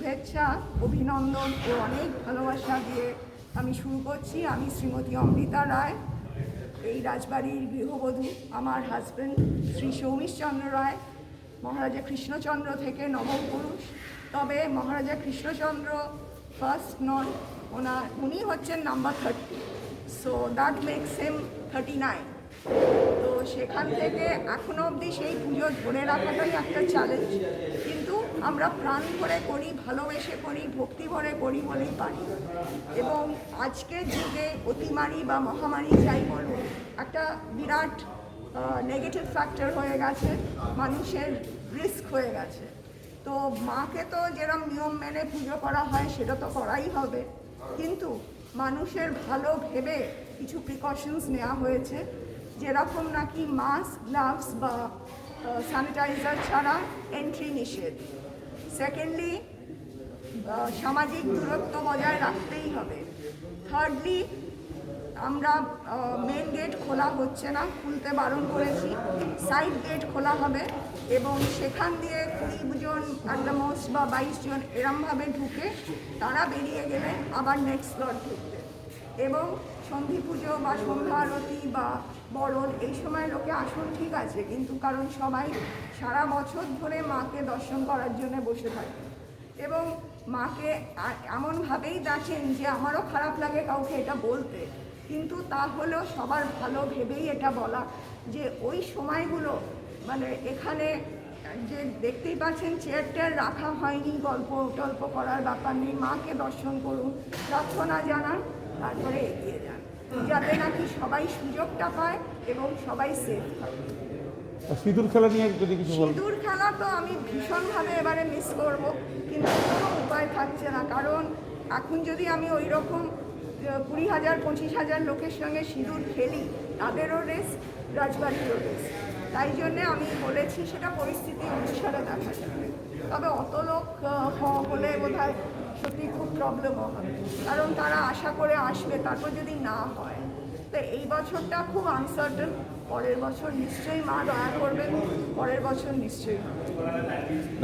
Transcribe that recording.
শুভেচ্ছা, অভিনন্দন ও অনেক ভালোবাসা দিয়ে আমি শুরু করছি। আমি শ্রীমতী অমৃতা রায়, এই রাজবাড়ির গৃহবধূ। আমার হাজব্যান্ড শ্রী সৌমিশচন্দ্র রায়। মহারাজা কৃষ্ণচন্দ্র থেকে নবম পুরুষ। তবে মহারাজা কৃষ্ণচন্দ্র ফার্স্ট নন ওনার উনি হচ্ছেন number thirty so that makes him thirty nine তো সেখান থেকে এখনও অবধি সেই পুজো ধরে রাখাটাই একটা চ্যালেঞ্জ আমরা প্রাণ ভরে করি, ভালোবেসে করি, ভক্তি ভরে করি বলেই পারি। এবং আজকের যুগে অতিমারি বা মহামারী যাই বলুন একটা বিরাট নেগেটিভ ফ্যাক্টর হয়ে গেছে, মানুষের রিস্ক হয়ে গেছে। তো মাকে তো যেরকম নিয়ম মেনে পুজো করা হয়, সেটা তো করাই হবে। কিন্তু মানুষের ভালো ভেবে কিছু প্রিকশনস নেওয়া হয়েছে। যেরকম নাকি মাস্ক গ্লাভস বা স্যানিটাইজার ছাড়া এন্ট্রি নিষেধ। সেকেন্ডলি সামাজিক দূরত্ব বজায় রাখতেই হবে। থার্ডলি আমরা মেন গেট খোলা হচ্ছে না, খুলতে বারণ করেছি। সাইড গেট খোলা হবে এবং সেখান দিয়ে কুড়ি জন অ্যাট দ্য মোস্ট বা বাইশ জন এরমভাবে ঢুকে তারা বেরিয়ে গেলে আবার নেক্সট স্লট ঢুকবে। এবং সন্ধি পুজো বা সন্ধ্যা আরতি বা বরণ, এই সময় লোকে আসন ঠিক আছে, কিন্তু কারণ সবাই সারা বছর ধরে মাকে দর্শন করার জন্য বসে থাকে। এবং মাকে এমনভাবেই দেখেন যে আমারও খারাপ লাগে কাউকে এটা বলতে, কিন্তু তা হলেও সবার ভালো ভেবেই এটা বলা যে ওই সময়গুলো মানে এখানে যে দেখতেই পাচ্ছেন চেয়ার টেয়ার রাখা হয়নি গল্প টল্প করার ব্যাপার নেই, মাকে দর্শন করুন, প্রার্থনা জানান তারপরে এগিয়ে যান। যাতে নাকি সবাই সুযোগটা পায় এবং সবাই সেফ আর সিঁদুর খেলা নিয়ে যদি কিছু সিঁদুর খেলা তো আমি ভীষণভাবে এবারে মিস করব কিন্তু কোনো উপায় থাকছে না। কারণ এখন যদি আমি ওই রকম কুড়ি হাজার পঁচিশ হাজার লোকের সঙ্গে সিঁদুর খেলি তাদেরও রেস রাজবাড়িরও রেস তাই জন্যে আমি বলেছি সেটা পরিস্থিতি অনুসারে দেখা যাবে। তবে অত লোক আহ, হ- হলে বোধ হয় সত্যি খুব প্রবলেম হবে। কারণ তারা আশা করে আসবে, তারপর যদি না হয়। তো এই বছরটা খুব আনসার্টেন পরের বছর নিশ্চয়ই মা দয়া করবেন, পরের বছর নিশ্চয়ই।